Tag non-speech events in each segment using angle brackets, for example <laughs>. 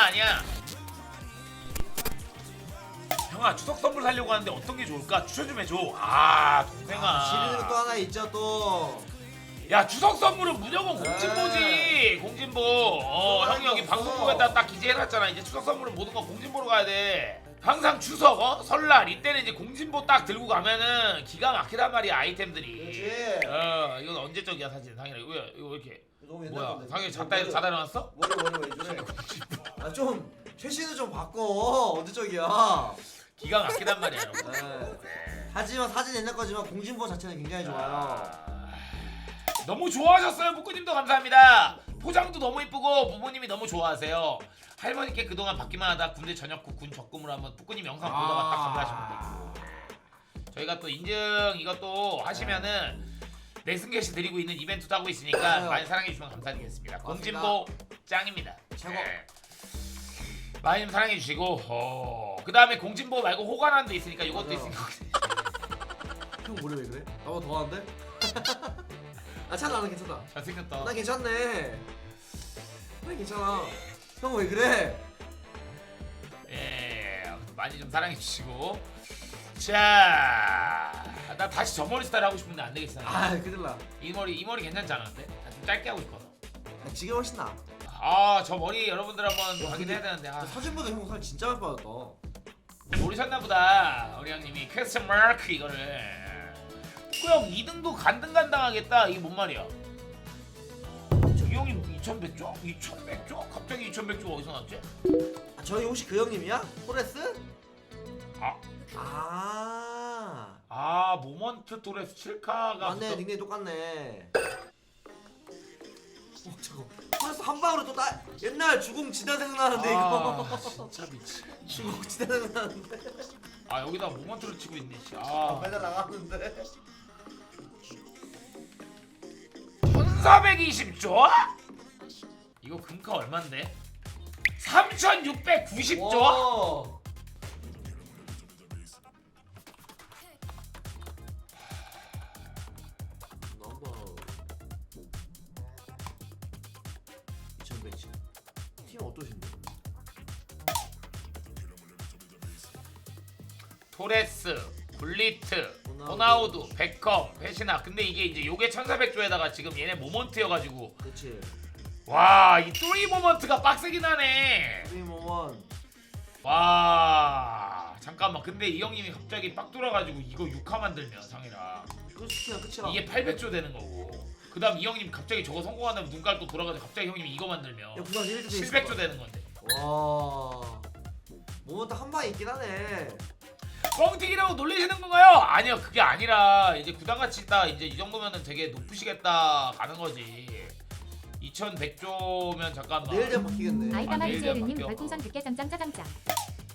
장난 아니야. 형아 추석 선물 사려고 하는데 어떤 게 좋을까? 추천 좀 해줘. 아 동생아. 시리즈가 또 하나 있죠 또. 야 추석 선물은 무조건 공진보지. 네. 공진보. 어 형이 여기 없어. 방송국에다 딱 기재해놨잖아. 이제 추석 선물은 모든 건 공진보로 가야 돼. 항상 추석, 어? 설날 이때는 이제 공진보 딱 들고 가면은 기가 막히단 말이야 아이템들이. 그렇지. 어 이건 언제적이야 상이라 이거 왜- 이거 왜 이렇게 너무 옛날 뭐야 건데. 뭐, 잤다 자다 일어났어? 머리 머리 왜 저래? <laughs> 아좀 최신을 좀 바꿔 언제 적이야. 기가 막히단 말이야 여러분. 네. 하지만 사진 옛날 거지만 공진보 자체는 굉장히 좋아요. 아, 너무 좋아하셨어요 북구님도 감사합니다 포장도 너무 이쁘고 부모님이 너무 좋아하세요 할머니께 그동안 받기만 하다 군대 전역 후 군 적금으로 한번 북구님 영상 보다가 딱 감사하시면 돼요 저희가 또 인증 이것도 하시면은 내승계시 드리고 있는 이벤트도 하고 있으니까 맞아요. 많이 사랑해주시면 감사드리겠습니다. 공진보 짱입니다 최고. 네. 많이 좀 사랑해 주시고 어, 그 다음에 공진보 말고 호관한도 있으니까 이것도 맞아요. 있으니까 <laughs> 형 머리 왜 그래? 나보다 더한데? <laughs> 아차 나는 괜찮다. 잘생겼다 나 괜찮네. 나 괜찮아. 형 왜 그래? 예, 많이 좀 사랑해 주시고. 자, 나 다시 저 머리 스타일 하고 싶은데 안 되겠어. 아 큰일 나. 이 머리 이 머리 괜찮지 않은데? 나좀 짧게 하고 싶어서. 아, 지금 훨씬 나. 아, 저 머리 여러분들 한번 와, 확인해야 되는데. 아, 사진 보다 형 살 진짜 많이 빠졌다. 모르셨나 보다. 우리 형님이 퀘스천 마크 이거를. 꾸형 2등도 간등간 당하겠다. 이게 뭔 말이야? 저기 형님 2100조? 2100조? 갑자기 2100조 어디서 났지? 아, 저희 혹시 그 형님이야? 포레스? 아, 아. 아 모먼트 토레스 7카가 맞네 닉네임 똑같네. 어 저거 포레스 한 방으로 또나 옛날 주공 지단 생각나는데 아, 이거. 진짜 미치. 주공 지단 생각나는데. 아 여기다 모먼트를 치고 있네. 씨. 아, 아, 매달 나갔는데. 1420조? 이거 금카 얼마인데? 3690조? 와. 호나우두, 베컴, 페시나. 근데 이게 이제 요게 1400조에다가 지금 얘네 모먼트여가지고 그치. 와, 이 뚜이 모먼트가 빡세긴 하네. 팀원. 와, 잠깐만. 근데 이 형님이 갑자기 빡 돌아가지고 이거 6화 만들면 상이라 끝이야. 이게 800조 되는 거고. 그 다음 이 형님 갑자기 저거 성공한다면 눈깔 또 돌아가지고 갑자기 형님이 이거 만들면 야 부산 1등 700조 되는 건데. 와. 모먼트 한 방에 있긴 하네. 뻥튀기라고 놀리시는 건가요? 아니요 그게 아니라 이제 구단같이 있다 이제 이 정도면은 되게 높으시겠다 가는 거지 2100조면 잠깐만 내일 되면 바뀌겠네. 아, 아이가마리지에르님 내일 별풍선 100개 짱짱짜장짱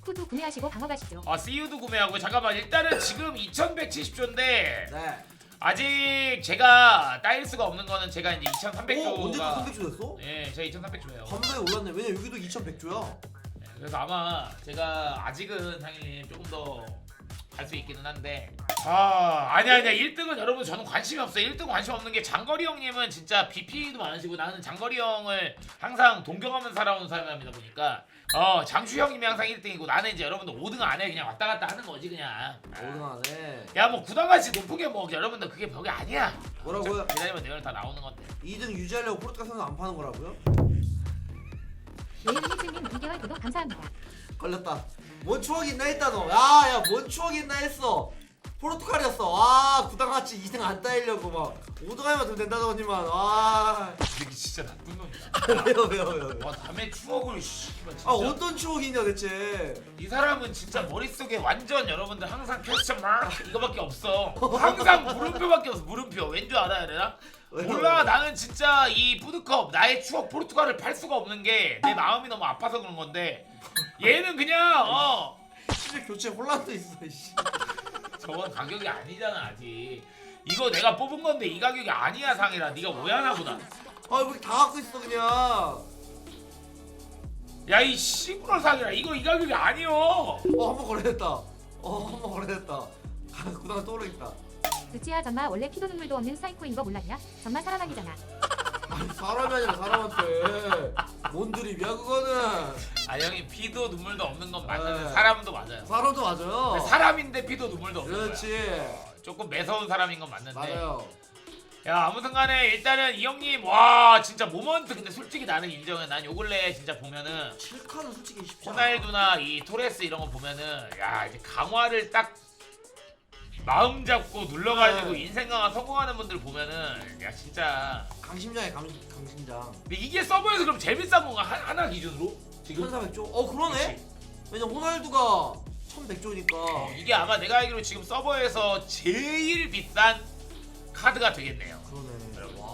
후드 구매하시고 방어 가시죠 아 CU도 구매하고 잠깐만 일단은 지금 2170조인데 네. 아직 제가 따일 수가 없는 거는 제가 이제 오 언제 2300조가 300조 됐어? 예 제가 2300조예요 밤새 올랐네. 왜냐 여기도 2,100조야. 그래서 아마 제가 아직은 상일님 조금 더 갈 수 있기는 한데. 아 아니야 아니야. 1등은 여러분 저는 관심이 없어요. 1등 관심 없는 게 장거리 형님은 진짜 BP도 많으시고 나는 장거리 형을 항상 동경하면서 살아온 사람이다 보니까. 어 장수 형님이 항상 1등이고 나는 이제 여러분들 5등 안에 그냥 왔다 갔다 하는 거지 그냥. 오등하네. 야 뭐 구단같이 높은 게뭐 여러분들 그게 벽이 아니야. 뭐라고요? 기다리면 내일 다 나오는 건데 2등 유지하려고 포르투갈 선수 안 파는 거라고요? 레이르니츠님 2개월 구독 감사합니다 걸렸다. 뭔 추억이 있나 했다 너. 야야 뭔 추억이 있나 했어. 포르투갈이었어. 와 구당같이 2등 안 따이려고 막 5등 하면 되면 된다더니만. 와. 이게 진짜 나쁜 놈이야 <laughs> 왜요 왜요 왜요. 와 남의 추억을 씨발 진짜 아 어떤 추억이냐 대체. 이 사람은 진짜 머릿속에 완전 여러분들 항상 퀘스천 마크 이거밖에 없어 항상 물음표밖에 없어 물음표 왠 줄 알아야 되나? 몰라 나는 진짜 이 푸드컵 나의 추억 포르투갈을 팔 수가 없는 게 내 마음이 너무 아파서 그런 건데 얘는 그냥 어 심지어 교체 혼란도 있어. 씨. 저건 가격이 아니잖아 아직 이거 내가 뽑은 건데 이 가격이 아니야 상이라 네가 오해하나 보다 아 왜다 갖고 있어 그냥. 야 이 시골 상이라 이거 이 가격이 아니여 어한 번 걸려냈다. 어 한 번 걸려냈다. 아, 구당 떠오르겠다. 드치아 전마 원래 피도 눈물도 없는 사이코인 거 몰랐냐? 전마 사랑하기잖아 아니 사람이 아니라 사람한테 뭔 드립이야 그거는. 아 형이 피도 눈물도 없는 건 맞는데 네. 사람도 맞아요. 사람도 맞아요. 사람인데 피도 눈물도 없는 그렇지. 거야. 조금 매서운 사람인 건 맞는데. 맞아요. 야 아무튼간에 일단은 이 형님 와 진짜 모먼트 근데 솔직히 나는 인정해. 난 요 근래 진짜 보면은 7칸은 솔직히 쉽지 않아. 호날두나 이 토레스 이런 거 보면은 야 이제 강화를 딱 마음 잡고 눌러가지고 네. 인생 강화 성공하는 분들 보면은 야 진짜 강심장에 강, 강심장. 근데 이게 서버에서 그럼 제일 비싼 건가 하, 하나 기준으로 지금 1400조? 어 그러네? 왜냐 호날두가 1100조니까 어, 이게 아마 내가 알기로 지금 서버에서 제일 비싼 카드가 되겠네요. 그러네 와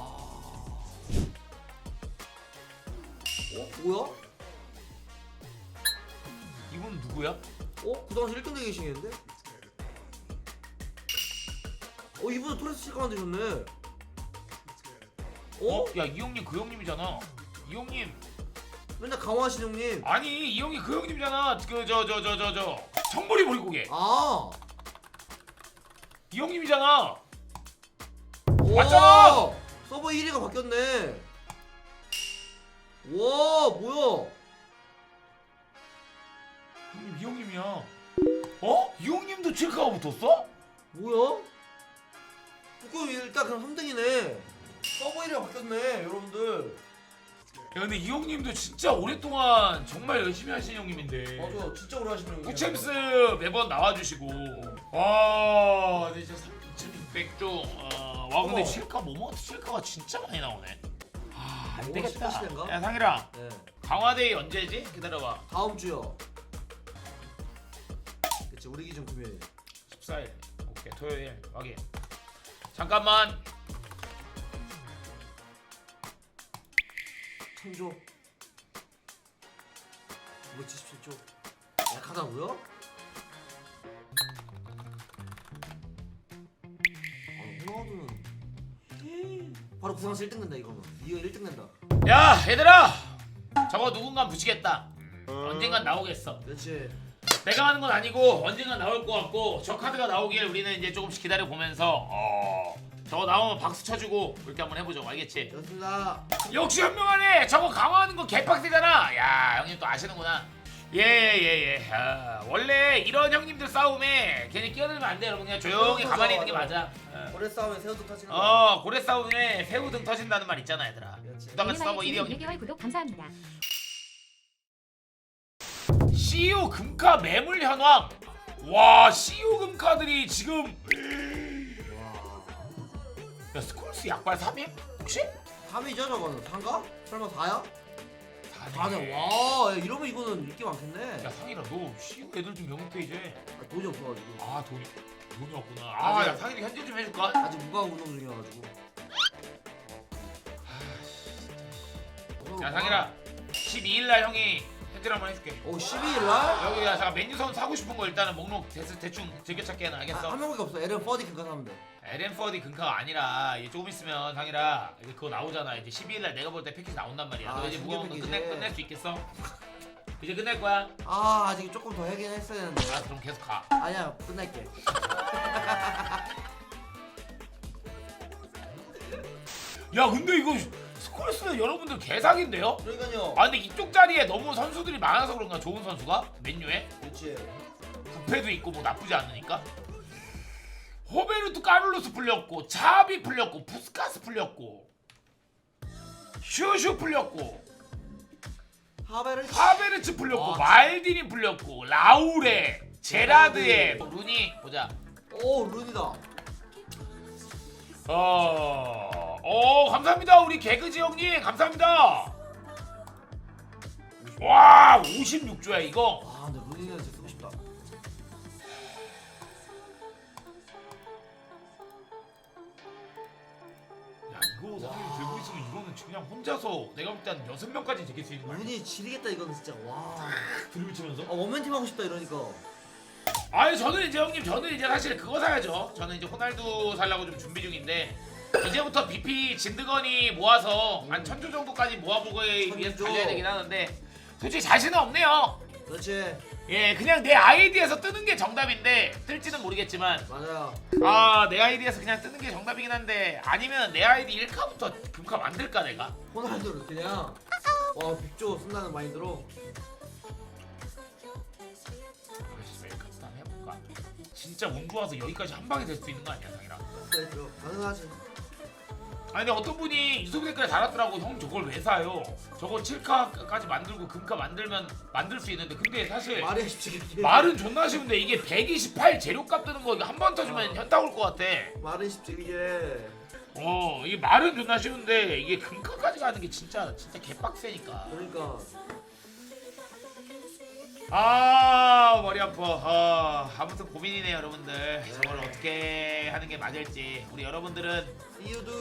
어? 뭐야? 이분 누구야? 어? 그 당시 1등 대기시겠는데? 어 이분은 토레스 실까 만드셨네 어? 어? 야 이 형님 그 형님이잖아. 이 형님 맨날 강화하신 형님 아니 이 형이 그 형님이잖아. 그 저 저 저 저 저 청보리 머리고개 아 이 형님이잖아. 오! 맞잖아! 서버 1위가 바뀌었네 와 뭐야 형님 이 형님이야. 어? 이 형님도 칠카가 붙었어? 뭐야? 그럼 일단 그럼 3등이네. 서버 1위가 바뀌었네 여러분들. 야 근데 이 형님도 진짜 오랫동안 정말 열심히 하신 형님인데. 맞아 진짜 오래 하시는 형님 구챔스 매번 나와주시고. 와 근데 진짜 2600종 어, 와 근데 어머. 실카 모모트 실카가 진짜 많이 나오네. 아, 안 오, 되겠다? 야 상일아. 네. 강화데이 언제지? 기다려봐. 다음 주요. 그치 우리 기준 금요일. 14일. 오케이 토요일. 확인 잠깐만. 천조 277조 약하다고요? 아 호나우두는. 바로 구상시 1등 된다 이거는 이거 1등 된다. 야 얘들아! 저거 누군가 붙이겠다. 언젠간 나오겠어. 그렇지 내가 하는 건 아니고 언젠간 나올 것 같고 저 카드가 나오길 우리는 이제 조금씩 기다려 보면서 어 저거 나오면 박수 쳐주고 그렇게 한번 해보죠. 알겠지? 그렇습니다. 역시 현명하네. 저거 강화하는 거 개빡세잖아. 야 형님 또 아시는구나. 예예예. 원래 이런 형님들 싸움에 괜히 끼어들면 안 돼 여러분. 그냥 조용히 맞아, 가만히 있는 게 맞아. 맞아 고래 싸움에 새우등 터지는 거. 어 고래 싸움에 새우 등 터진다는 말 있잖아 얘들아. 그렇지. 부담 같이 서버 1위 일마의 형님 1개월 구독 감사합니다. CU 금카 매물 현황. 와 CU 금카들이 지금. 와야 스콜스 약발 3임? 혹시? 3위죠 저거는 3가? 설마 4야? 4네 4네 와 야, 이러면 이거는 인기 많겠네. 야 상일아 너 CU 애들 좀 영입해 이제. 아, 돈이 없어가지고. 아 돈이 돈이 없구나. 맞아. 아야 상일이 현질 좀 해줄까? 아직 무가 운동 중이어가지고. 야 상일아 12일 날 형이 현질 한번 해줄게 오 12일날? 여기 야 잠깐 메뉴 선 사고 싶은 거 일단은 목록 대, 대충 즐겨찾기 해놔 알겠어? 한 명밖에 없어 에렌 퍼디 그거 사면 돼 LM4D 금카가 아니라 이제 조금 있으면 상일아 이제 그거 나오잖아 이제 12일날 내가 볼 때 패키지 나온단 말이야 아, 너 이제 신규 무거운 거 패키지. 끝내, 끝낼 수 있겠어? 이제 끝낼 거야? 아 아직 조금 더 하긴 했어야 되는데 아 그럼 계속 가 아니야 끝낼게 <laughs> 야 근데 이거 스 콜스 여러분들 개사기인데요? 그러니까요. 아 근데 이쪽 자리에 너무 선수들이 많아서 그런가 좋은 선수가? 맨유에? 그렇지. 부패도 있고 뭐 나쁘지 않으니까. 호베르트 카를로스 풀렸고 차비 풀렸고 부스카스 풀렸고 슈슈 풀렸고 하베를 하베르츠 풀렸고 아, 말디니 풀렸고 라우레 제라드에 뭐 루니 보자. 오 룬이다. 어, 어 감사합니다 우리 개그지 형님. 감사합니다. 와 56조야 이거. 아 근데 룬이는 진짜 쓰고 싶다. 야 이거 상일 들고 있으면 이거는 그냥 혼자서 내가 볼 때 한 여섯 명까지 제낄 수 있는 거 아니야? 룬이 지리겠다 이거는 진짜. 와. 드리블 치면서? 아, 원맨팀 하고 싶다 이러니까. 아니 저는 이제 형님 저는 이제 사실 그거 사야죠. 저는 이제 호날두 살라고 좀 준비 중인데 이제부터 BP 진드건이 모아서 한 천조 정도까지 모아보기 위해서 천조. 달려야 되긴 하는데 솔직히 자신은 없네요. 그렇지. 예, 그냥 내 아이디에서 뜨는 게 정답인데 뜰지는 모르겠지만. 맞아요. 아, 내 아이디에서 그냥 뜨는 게 정답이긴 한데 아니면 내 아이디 1카부터 금카 만들까 내가? 호날두를 그냥. 와 빅조 쓴다는 마인드로. 진짜 운 좋아서 여기까지 한 방에 될 수 있는 거 아니야, 상이랑? 그래, 좀 가능하지. 아니 근데 어떤 분이 유튜브 댓글에 달았더라고. 형 저걸 왜 사요? 저거 7카까지 만들고 금카 만들면 만들 수 있는데 근데 사실 말이 쉽지 말은 존나 쉬운데 이게 128 재료값 드는 거 이거 한 번 터주면 현타 올 것 같아. 말은 쉽지 이게. 어 이게 말은 존나 쉬운데 이게 금카까지 가는 게 진짜 진짜 개빡세니까. 그러니까 아 머리 아파. 아, 아무튼 고민이네요 여러분들. 저걸 어떻게 하는 게 맞을지. 우리 여러분들은 이유도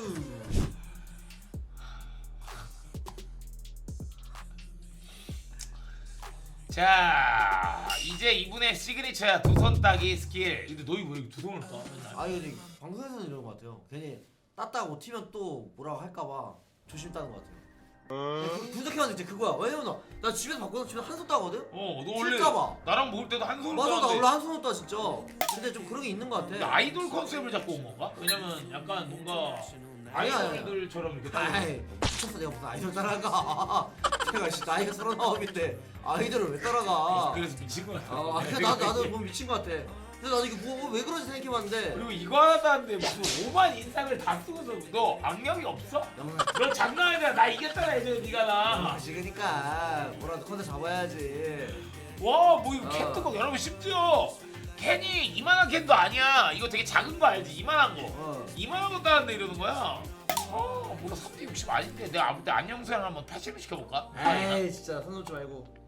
자 이제 이분의 시그니처야. 두 손 따기 스킬. 근데 너희 왜 두 손을 따 맨날 아 이거 지금 방송에서는 이런 것 같아요. 괜히 땄다고 튀면 또 뭐라고 할까봐 조심 따는 것 같아요. 그- 분석해봤는데 이제 그거야. 왜냐면 나, 나 집에서 바꿔서 집에 한손 따거든? 어너 원래 칠까봐. 나랑 먹을 때도 한 손을 맞아 나 원래 한 손으로 따 진짜. 근데 좀 그런 게 있는 것 근데 같아 아이돌 컨셉을 잡고 온 건가? 왜냐면 약간 뭔가 아니야, 아니야. 아이돌들처럼 이렇게 아이 미쳤어. 내가 무슨 아이돌 따라가? <laughs> 내가 진짜 나이가 서른아홉인데 아이돌을 왜 따라가? 그래서 미친 거야 아. 근데 나, 나도 보면 미친 것 같아 근데 나도 이게 뭐, 왜 그런지 생각해봤는데 그리고 이거 하나 하는데 무슨 오만 인상을 다 쓰고서 너 악력이 없어? 영상 너 장난 아니야 나 이겼잖아 예전에 니가 나 마시니까 뭐라도 컨셉 잡아야지 와, 뭐 이거 어. 캔도 여러분 심지어 캔이 이만한 캔도 아니야. 이거 되게 작은 거 알지? 이만한 거. 어. 이만한 거 따는데 이러는 거야. 어, 뭐가 360 아닌데 내가 아무 때 안녕수양 한번 80 시켜볼까? 에이 진짜 손 놓지 말고